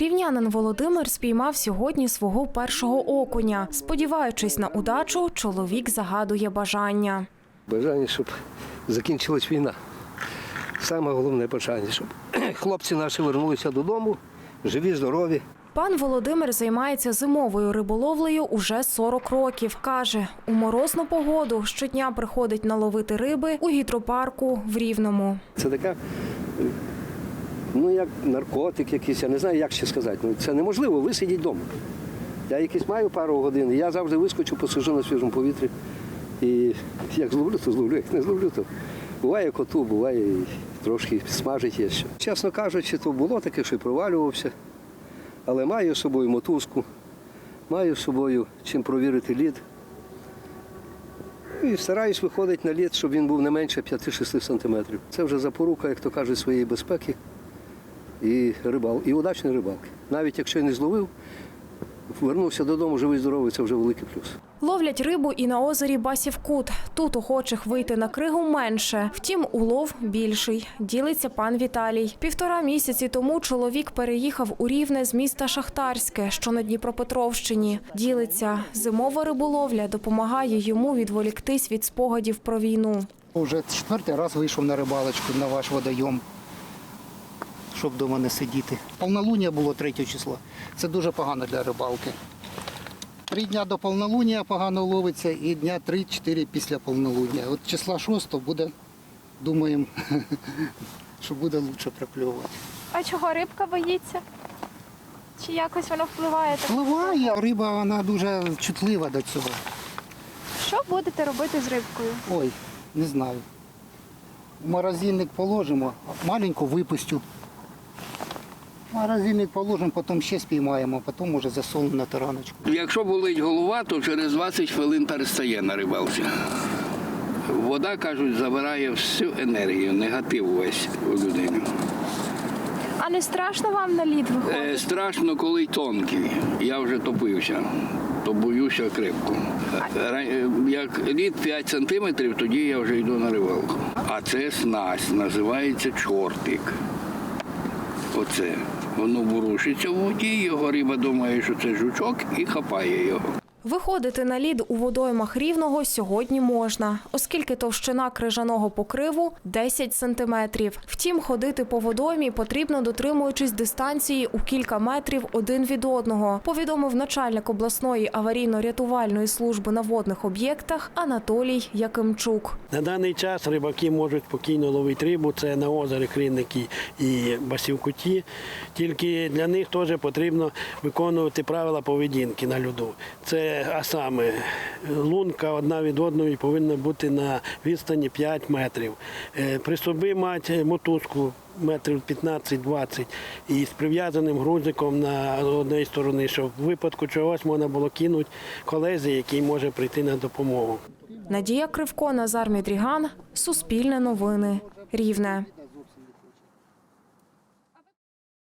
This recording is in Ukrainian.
Рівнянин Володимир спіймав сьогодні свого першого окуня. Сподіваючись на удачу, чоловік загадує бажання. Бажання, щоб закінчилась війна. Саме головне бажання, щоб хлопці наші вернулися додому, живі, здорові. Пан Володимир займається зимовою риболовлею уже 40 років. Каже, у морозну погоду щодня приходить наловити риби у гідропарку в Рівному. Це така, ну як наркотик якийсь, я не знаю, як ще сказати. Ну, це неможливо, ви сидіть вдома. Я якийсь маю пару годин, я завжди вискочу, посижу на свіжому повітрі. І як зловлю, то зловлю, як не зловлю, то буває коту, буває і трошки смажить є що. Чесно кажучи, то було таке, що й провалювався. Але маю з собою мотузку, маю з собою чим провірити лід. І стараюсь виходити на лід, щоб він був не менше 5-6 сантиметрів. Це вже запорука, як то кажуть, своєї безпеки і рибал, і удачної рибалки. Навіть якщо не зловив, вернувся додому живий здоровий, це вже великий плюс. Ловлять рибу і на озері Басівкут. Тут охочих вийти на кригу менше. Втім, улов більший. Ділиться пан Віталій. Півтора місяці тому чоловік переїхав у Рівне з міста Шахтарське, що на Дніпропетровщині. Ділиться, зимова риболовля допомагає йому відволіктись від спогадів про війну. Уже четвертий раз вийшов на рибалочку на ваш водойом, щоб вдома не сидіти. Повнолуння було 3 числа. Це дуже погано для рибалки. Три дня до повнолуння погано ловиться і дня 3-4 після повнолуння. От числа 6 буде, думаємо, що буде краще прокльовувати. А чого рибка боїться? Чи якось воно впливає? Впливає, риба вона дуже чутлива до цього. Що будете робити з рибкою? Ой, не знаю. В морозильник положимо, маленьку випустю. Морозильник положимо, потім ще спіймаємо, потім може засолимо на тараночку. Якщо болить голова, то через 20 хвилин перестає на рибалці. Вода, кажуть, забирає всю енергію, негатив весь у людини. А не страшно вам на лід виходити? Е, страшно, коли тонкий. Я вже топився, то боюся крепко. Е, Як лід 5 сантиметрів, тоді я вже йду на рибалку. А це снасть, називається чортик. Оце. Воно ворушиться в воді, його риба думає, що це жучок і хапає його. Виходити на лід у водоймах рівного сьогодні можна, оскільки товщина крижаного покриву 10 сантиметрів. Втім, ходити по водоймі потрібно дотримуючись дистанції у кілька метрів один від одного, повідомив начальник обласної аварійно-рятувальної служби на водних об'єктах Анатолій Якимчук. На даний час рибаки можуть спокійно ловити рибу, це на озері Кринники і Басівкуті. Тільки для них теж потрібно виконувати правила поведінки на льоду. Це а саме лунка одна від одної повинна бути на відстані 5 метрів. Е, При собі мати мотузку метрів 15-20 і з прив'язаним грузиком на одній стороні, щоб в випадку чогось можна було кинути колезі, який може прийти на допомогу. Надія Кривко, Назар Мідріган, Суспільне новини, Рівне.